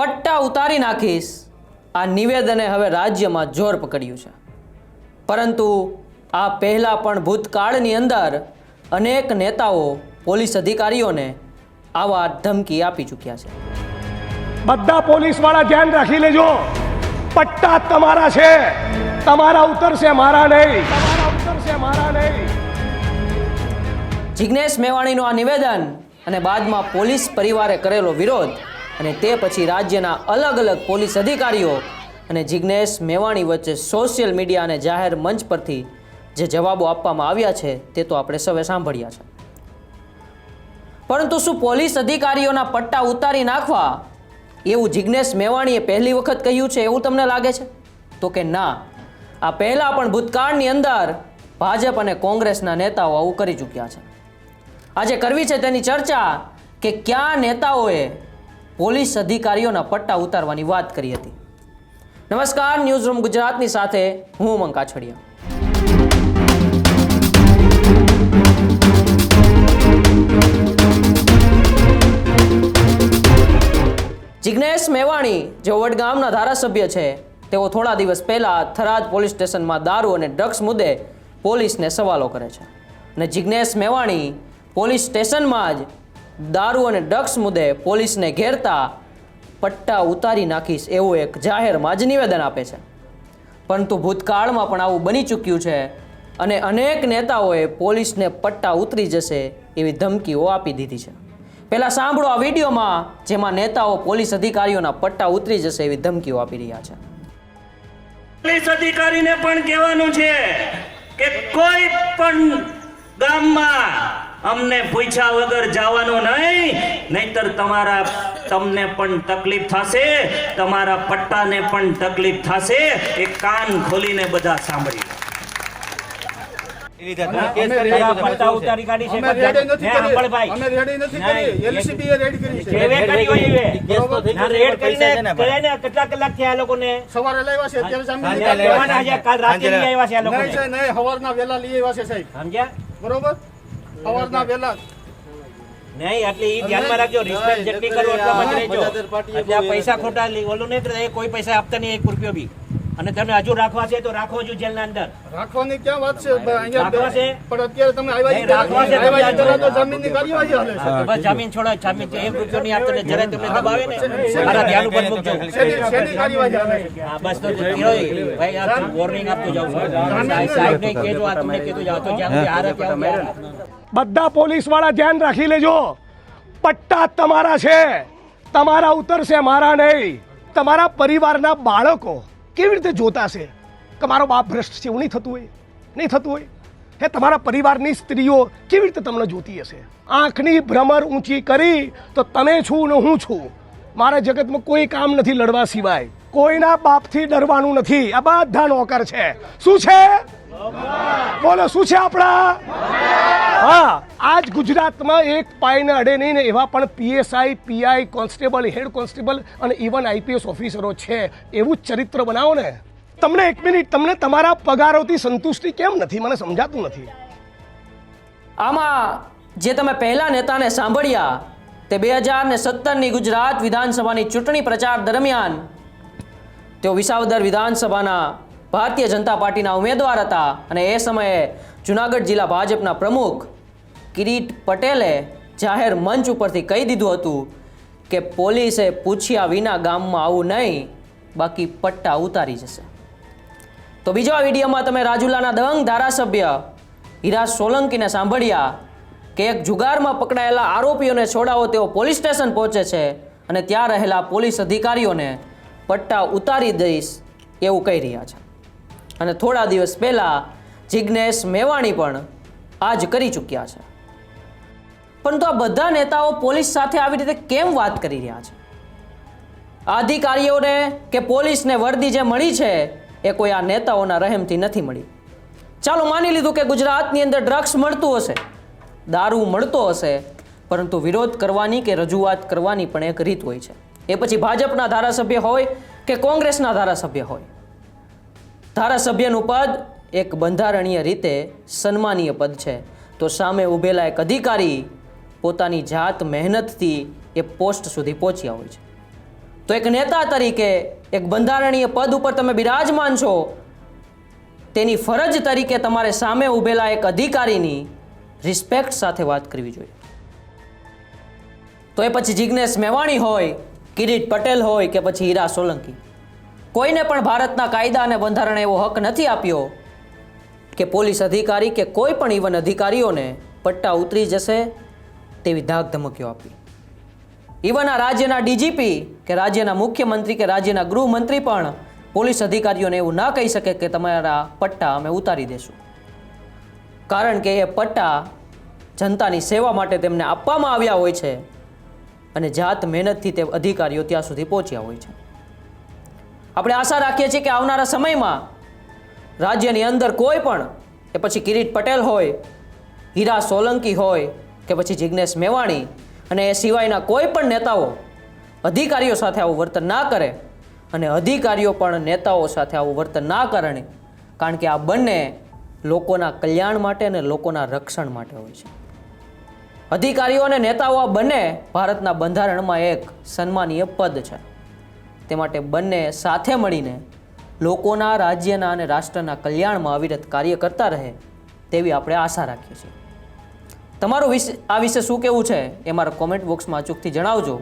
પટ્ટા ઉતારી નાખીશ. આ નિવેદને હવે રાજ્યમાં જોર પકડ્યું છે. પરંતુ આ પહેલાં પણ ભૂતકાળની અંદર અનેક નેતાઓ પોલીસ અધિકારીઓને આવા ધમકી આપી ચૂક્યા છે. બધા પોલીસવાળા ધ્યાન રાખી લેજો. પટ્ટા તમારા છે. તમારા ઉતરશે મારા નહીં. તમારા ઉતરશે મારા નહીં. જિજ્ઞેશ મેવાણીનું આ નિવેદન અને બાદમાં પોલીસ પરિવારે કરેલો વિરોધ અને તે પછી રાજ્યના અલગ અલગ પોલીસ અધિકારીઓ અને જિજ્ઞેશ મેવાણી વચ્ચે સોશિયલ મીડિયા અને જાહેર મંચ પરથી જે જવાબો આપવામાં આવ્યા છે, તે તો આપણે સૌએ સાંભળ્યા છે. પરંતુ શું પોલીસ અધિકારીઓના પટ્ટા ઉતારી નાખવા એવું જિજ્ઞેશ મેવાણીએ પહેલી વખત કહ્યું છે એવું તમને લાગે છે? તો કે ના, આ પહેલાં પણ ભૂતકાળની અંદર ભાજપ અને કોંગ્રેસના નેતાઓ આવું કરી ચૂક્યા છે. આજે કરવી છે તેની ચર્ચા કે ક્યાં નેતાઓએ પોલીસ અધિકારીઓના પટ્ટા ઉતારવાની વાત કરી હતી. નમસ્કાર ન્યૂઝ રૂમ ગુજરાતની સાથે હું ઉમંગ કાછડિયા જિજ્ઞેશ મેવાણી જેઓ વડગામના ધારાસભ્ય છે, તેઓ થોડા દિવસ પહેલા થરાદ પોલીસ સ્ટેશનમાં દારૂ અને ડ્રગ્સ મુદ્દે પોલીસને સવાલો કરે છે. અને જિજ્ઞેશ મેવાણી પોલીસ સ્ટેશનમાં જ દારૂ અને ડ્રગ્સ મુદ્દે પોલીસને ઘેરતા પટ્ટા ઉતારી નાખીશ એવું એક જાહેરમાં જ નિવેદન આપે છે. પરંતુ ભૂતકાળમાં પણ આવું બની ચૂક્યું છે અને અનેક નેતાઓએ પોલીસને પટ્ટા ઉતરી જશે એવી ધમકીઓ આપી દીધી છે. પહેલાં સાંભળો આ વિડીયોમાં જેમાં નેતાઓ પોલીસ અધિકારીઓના પટ્ટા ઉતરી જશે એવી ધમકીઓ આપી રહ્યા છે. પોલીસ અધિકારીને પણ કહેવાનું છે કે કોઈ પણ ગામમાં અમને પૂછ્યા વગર જવાનું નહીં. નહીતર તમારા તમને પણ તકલીફ થશે તમારા પટ્ટાને પણ તકલીફ થશે. એ કાન ખોલીને બધા સાંભળી કેટલા કલાક થયા લોકોને સવારે કાલ રાતે લઈ આવ્યા છે સવારના વહેલા લઈ આવ્યા છે સાહેબ. સમજ્યા? બરોબર? સવારના વહેલા નહીં એટલે એ ધ્યાનમાં રાખજો રિસ્પેક્ટ જેટલી કરો એટલા જ રહેજો. એટલે આ પૈસા ખોટા ઓલું નહીં કરે, એ કોઈ પૈસા આપતા નહીં એક રૂપિયો બી. અને તમે હજુ રાખવા છે તો રાખો હજુ જેલના અંદર. રાખવાની ક્યાં વાત છે? રાખવા છે? પણ અત્યારે તમે આવ્યા રાખવા છે, તમે અત્યારે તો જમીનની હાલે છે. હાલે બસ જમીન છોડો જમીન એક રૂપિયો નહીં આપતો જરા તમને દબાવે ને. મારા ધ્યાન ઉપર મૂકજો. શેની કાર્યવાહી હાલે હા બસ તો કીધો ભાઈ આ વોર્નિંગ આપતો જાવ સાહેબ- ને કહેજો આ તમને કીધું જાવ તો જ્યાં સુધી હારે ત્યાં સુધી હારે. બધા પોલીસવાળા ધ્યાન રાખી લેજો. પટ્ટા તમારા છે. તમારા ઉતરશે મારા નહીં. તમારા પરિવારના બાળકો કેવી રીતે જોતા છે? કે મારો બાપ ભ્રષ્ટ છે, એવું નહીં થતું હોય. નહીં થતું હોય. હે, તમારા પરિવારની સ્ત્રીઓ કેવી રીતે તમને જોતી હશે? આંખની ભ્રમર ઊંચી કરી તો તમે છું ને હું છું. મારા જગતમાં કોઈ કામ નથી લડવા સિવાય. કોઈના બાપથી ડરવાનું નથી. આ બધા નોકર છે. શું છે? બોલો, શું છે આપણા? હા, આજ ગુજરાતમાં એક પાયને અડે નહીં ને એવા પણ PSI PI constable, head constable અને ઇવન આઈપીએસ ઓફિસરો છે. એવું જ ચરિત્ર બનાવો ને. તમને એક મિનિટ, તમને તમારા પગારોથી સંતુષ્ટિ કેમ નથી? મને સમજાતું નથી. આમાં જે તમે પહેલા નેતાને સાંભળ્યા તે બે હજાર ને સત્તરની ગુજરાત વિધાનસભાની ચૂંટણી પ્રચાર દરમિયાન તેઓ વિસાવદર વિધાનસભાના ભારતીય જનતા પાર્ટીના ઉમેદવાર હતા અને એ સમયે જુનાગઢ જિલ્લા ભાજપના પ્રમુખ કિરીટ પટેલે જાહેર મંચ ઉપરથી કહી દીધું હતું કે પોલીસે પૂછ્યા વિના ગામમાં આવું નહીં, બાકી પટ્ટા ઉતારી જશે. તો બીજો વિડીયોમાં તમે રાજુલાના દવંગ ધારાસભ્ય હીરા સોલંકીને સાંભળ્યા કે એક જુગારમાં પકડાયેલા આરોપીઓને છોડાવો તેઓ પોલીસ સ્ટેશન પહોંચે છે અને ત્યાં રહેલા પોલીસ અધિકારીઓને પટ્ટા ઉતારી દઈશ એવું કહી રહ્યા છે. અને થોડા દિવસ પહેલાં જિજ્ઞેશ મેવાણી પણ આ જ કરી ચૂક્યા છે. પરંતુ આ બધા નેતાઓ પોલીસ સાથે આવી રીતે કેમ વાત કરી રહ્યા છે? અધિકારીઓને કે પોલીસને વર્દી જે મળી છે એ કોઈ આ નેતાઓના રહેમથી નથી મળી. ચાલો માની લીધું કે ગુજરાતની અંદર ડ્રગ્સ મળતું હશે, દારૂ મળતો હશે, પરંતુ વિરોધ કરવાની કે રજૂઆત કરવાની પણ એક રીત હોય છે. એ પછી ભાજપના ધારાસભ્ય હોય કે કોંગ્રેસના ધારાસભ્ય હોય? ધારાસભ્યનું પદ એક બંધારણીય રીતે સન્માનીય પદ છે. તો સામે ઊભેલા એક અધિકારી પોતાની જાત મહેનતથી એ પોસ્ટ સુધી પહોંચ્યા હોય છે. તો એક નેતા તરીકે એક બંધારણીય પદ ઉપર તમે બિરાજમાન છો. તેની ફરજ તરીકે તમારે સામે ઊભેલા એક અધિકારીની રિસ્પેક્ટ સાથે વાત કરવી જોઈએ. તો એ પછી જિજ્ઞેશ મેવાણી હોય, કિરીટ પટેલ હોય કે પછી હીરા સોલંકી. કોઈને પણ ભારતના કાયદા અને બંધારણે એવો હક નથી આપ્યો કે પોલીસ અધિકારી કે કોઈ પણ ઇવન અધિકારીઓને પટ્ટા ઉતરી જશે તેવી ધાક ધમકીઓ આપી. ઇવન આ રાજ્યના ડીજીપી કે રાજ્યના મુખ્યમંત્રી કે રાજ્યના ગૃહમંત્રી પણ પોલીસ અધિકારીઓને એવું ના કહી શકે કે તમારા પટ્ટા અમે ઉતારી દેશું. કારણ કે એ પટ્ટા જનતાની સેવા માટે તેમને આપવામાં આવ્યા હોય છે અને જાત મહેનતથી તે અધિકારીઓ ત્યાં સુધી પહોંચ્યા હોય છે. આપણે આશા રાખીએ છીએ કે આવનારા સમયમાં રાજ્યની અંદર કોઈ પણ એ પછી કિરીટ પટેલ હોય, હીરા સોલંકી હોય, કે પછી જિજ્ઞેશ મેવાણી અને એ સિવાયના કોઈ પણ નેતાઓ અધિકારીઓ સાથે આવું વર્તન ના કરે અને અધિકારીઓ પણ નેતાઓ સાથે આવું વર્તન ના કરે કારણ કે આ બંને લોકોના કલ્યાણ માટે અને લોકોના રક્ષણ માટે હોય છે. અધિકારીઓ અને નેતાઓ આ બંને ભારતના બંધારણમાં એક સન્માનીય પદ છે. તે માટે બંને સાથે મળીને લોકોના, રાજ્યના અને રાષ્ટ્રના કલ્યાણમાં અવિરત કાર્ય કરતા રહે તેવી આપણે આશા રાખીએ છીએ. તમારું વિશે, આ વિશે શું કહેવું છે એ મારા કોમેન્ટ બોક્સમાં અચૂકથી જણાવજો.